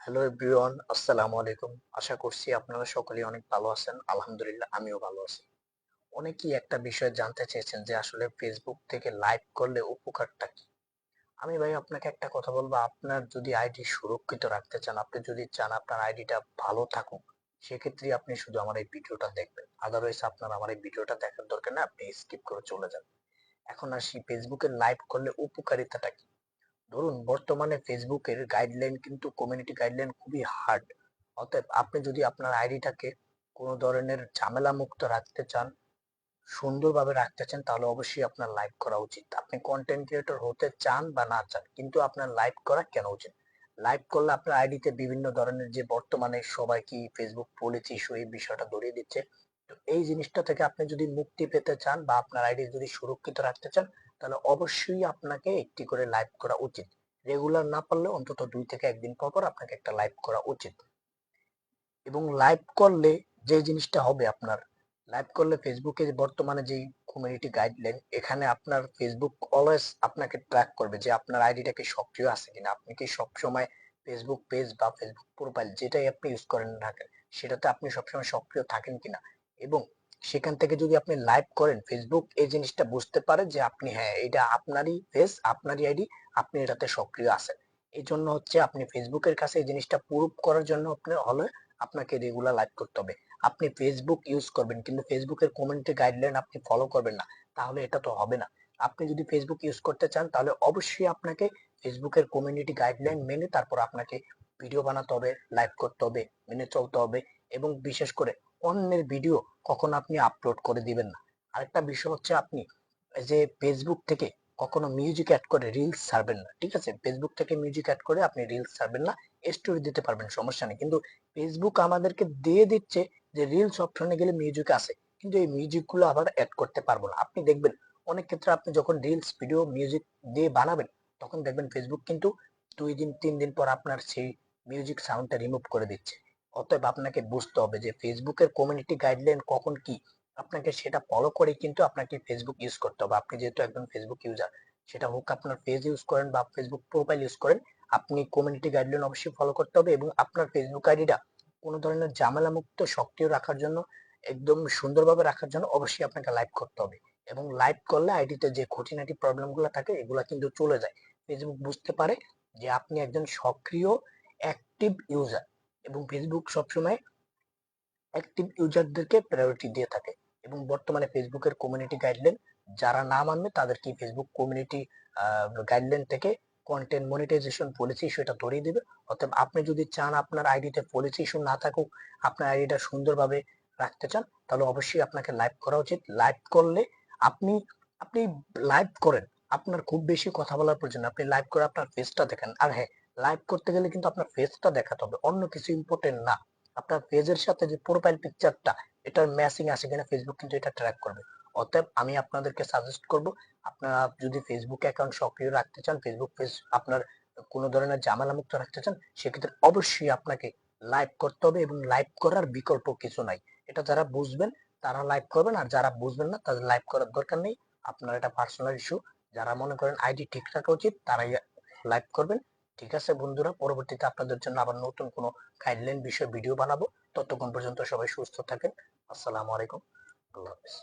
Hello everyone আসসালামু আলাইকুম। আশা করছি আপনারা সকলেই অনেক ভালো আছেন। আলহামদুলিল্লাহ, আমিও ভালো আছি। অনেকেই একটা বিষয় জানতে চেয়েছেন যে আসলে ফেসবুক থেকে লাইভ করলে উপকারটা কি? আমি ভাই আপনাকে একটা কথা বলব, আপনার যদি আইডি সুরক্ষিত রাখতে চান, আপনি যদি চান আপনার আইডিটা ভালো থাকুক সেক্ষেত্রে আপনি শুধু আমার এই ভিডিওটা দেখবেন। আদারওয়াইজ আপনার আমার এই ভিডিওটা দেখার দরকার না আপনি স্কিপ করে চলে যান। এখন আসি ফেসবুকে লাইভ করলে উপকারিতাটা কি? ধরুন, বর্তমানে ফেসবুকের গাইডলাইন কিন্তু কমিউনিটি গাইডলাইন খুবই হার্ড অতএব আপনি যদি আপনার আইডিটাকে কোনো ধরনের ঝামেলা মুক্ত রাখতে চান, সুন্দরভাবে রাখতে চান, তাহলে অবশ্যই আপনার লাইভ করা উচিত। আপনি কন্টেন্ট ক্রিয়েটর হতে চান বা না চান, কিন্তু আপনার লাইভ করা কেন উচিত? লাইভ করলে আপনার আইডিতে বিভিন্ন ধরনের যে বর্তমানে সবাই কি ফেসবুক পলিসি ইস্যু এই বিষয়টা ধরিয়ে দিচ্ছে, তো এই জিনিসটা থেকে আপনি যদি মুক্তি পেতে চান বা আপনার আইডি যদি সুরক্ষিত রাখতে চান তাহলে অবশ্যই আপনাকে একটি করে লাইভ করা উচিত। রেগুলার না পারলে অন্তত দুই থেকে একদিন পর পর আপনাকে একটা লাইভ করা উচিত। এবং লাইভ করলে যে জিনিসটা হবে আপনার লাইভ করলে ফেসবুকে বর্তমানে যে কমিউনিটি গাইডলাইন এখানে আপনার ফেসবুক অলওয়েজ আপনাকে ট্র্যাক করবে যে আপনার আইডিটা কি সক্রিয় আছে কিনা। আপনি কি সবসময় ফেসবুক পেজ বা ফেসবুক প্রোফাইল যেটাই আপনি ইউজ করেন না সেটাতে আপনি সবসময় সক্রিয় থাকেন কিনা। এবং সেখান থেকে যদি আপনি লাইভ করেন ফেসবুক এই জিনিসটা বুঝতে পারে যে আপনি হ্যাঁ এটা আপনারই ফেস আপনারই আইডি আপনি এটাতে সক্রিয় আছেন। এই জন্য হচ্ছে আপনি ফেসবুকের কাছে এই জিনিসটা প্রুভ করার জন্য আপনি হলে আপনাকে রেগুলার লাইভ করতে হবে। আপনি ফেসবুক ইউজ করবেন, কিন্তু ফেসবুকের কমিউনিটি গাইডলাইন আপনি ফলো করবেন না, তাহলে এটা তো হবে না। আপনি যদি ফেসবুক ইউজ করতে চান, তাহলে অবশ্যই আপনাকে ফেসবুকের কমিউনিটি গাইডলাইন মেনে তারপর আপনাকে ভিডিও বানাতে হবে লাইভ করতে হবে, মেনে চলতে হবে এবং বিশেষ করে অন্যের ভিডিও কখনো আপনি আপলোড করে দিবেন না। আরেকটা বিষয় হচ্ছে আপনি যে ফেসবুক থেকে কখনো মিউজিক অ্যাড করে রিলস ছাড়বেন না, ঠিক আছে? ফেসবুক থেকে মিউজিক অ্যাড করে আপনি রিলস ছাড়বেন না স্টোরি দিতে পারবেন, সমস্যা নেই। কিন্তু ফেসবুক আমাদেরকে দিয়ে দিচ্ছে যে রিলস অপশনে গেলে মিউজিক আছে, কিন্তু এই মিউজিকগুলো আবার অ্যাড করতে পারব না। আপনি দেখবেন অনেক ক্ষেত্রে আপনি যখন রিলস ভিডিও মিউজিক দিয়ে বানাবেন, তখন দেখবেন ফেসবুক কিন্তু দুই দিন, তিন দিন পর আপনার সেই মিউজিক সাউন্ডটা রিমুভ করে দিচ্ছে। অতএব আপনাকে বুঝতে হবে যে ফেসবুকের কমিউনিটি গাইডলাইন কখন কি। আপনাকে সেটা ফলো করে কিন্তু আপনাকে ফেসবুক ইউজ করতে হবে। আপনি যেহেতু একজন ফেসবুক ইউজার সেটা হোক আপনার পেজ ইউজ করেন বা ফেসবুক প্রোফাইল ইউজ করেন, আপনি কমিউনিটি গাইডলাইন অবশ্যই ফলো করতে হবে এবং আপনার ফেসবুক আইডিটা কোনো ধরনের ঝামেলা মুক্ত সক্রিয় রাখার জন্য, একদম সুন্দরভাবে রাখার জন্য অবশ্যই আপনাকে লাইভ করতে হবে। এবং লাইভ করলে আইডিতে যে খুঁটিনাটি প্রবলেমগুলো থাকে, এগুলো কিন্তু চলে যায়। ফেসবুক বুঝতে পারে যে আপনি একজন সক্রিয় অ্যাক্টিভ ইউজার এবং ফেসবুক সবসময় অ্যাক্টিভ ইউজারদেরকে প্রায়োরিটি দিয়ে থাকে এবং বর্তমানে ফেসবুকের কমিউনিটি গাইডলাইন যারা না মানবে তাদেরকে ফেসবুক কমিউনিটি গাইডলাইন থেকে কন্টেন্ট মনিটাইজেশন পলিসি সেটা ধরিয়ে দেবে। অর্থাৎ আপনি যদি চান আপনার আইডিতে পলিসি ইস্যু না থাকুক, আপনার আইডিটা সুন্দরভাবে রাখতে চান, তাহলে অবশ্যই আপনাকে লাইভ করা উচিত। লাইভ করলে আপনি আপনি লাইভ করেন। আপনার খুব বেশি কথা বলার প্রয়োজন আপনি লাইভ করে আপনার ফেসটা দেখেন। আর হ্যাঁ লাইভ করতে গেলে কিন্তু আপনার ফেসটা দেখাতে হবে। অন্য কিছু ইম্পর্টেন্ট না। আপনার পেজের সাথে যে প্রোফাইল পিকচারটা এটার ম্যাচিং আছে কিনা ফেসবুক কিন্তু এটা ট্র্যাক করবে। অতএব আমি আপনাদেরকে সাজেস্ট করব, আপনারা যদি ফেসবুক অ্যাকাউন্ট সক্রিয় রাখতে চান ফেসবুক পেজ আপনার কোনো ধরনের ঝামেলা মুক্ত রাখতে চান, সেক্ষেত্রে অবশ্যই আপনাকে লাইভ করতে হবে এবং লাইভ করার বিকল্প কিছু নাই। এটা যারা বুঝবেন, তারা লাইভ করবেন, আর যারা বুঝবেন না, তাদের লাইভ করার দরকার নেই। আপনার এটা পার্সোনাল ইস্যু যারা মনে করেন আইডি ঠিক রাখা উচিত, তারাই লাইভ করবেন। ঠিক আছে বন্ধুরা, পরবর্তীতে আপনাদের জন্য আবার নতুন কোন গাইডলাইন বিষয়ে ভিডিও বানাবো। ততক্ষণ পর্যন্ত সবাই সুস্থ থাকেন। আসসালামু আলাইকুম। আল্লাহ হাফিজ।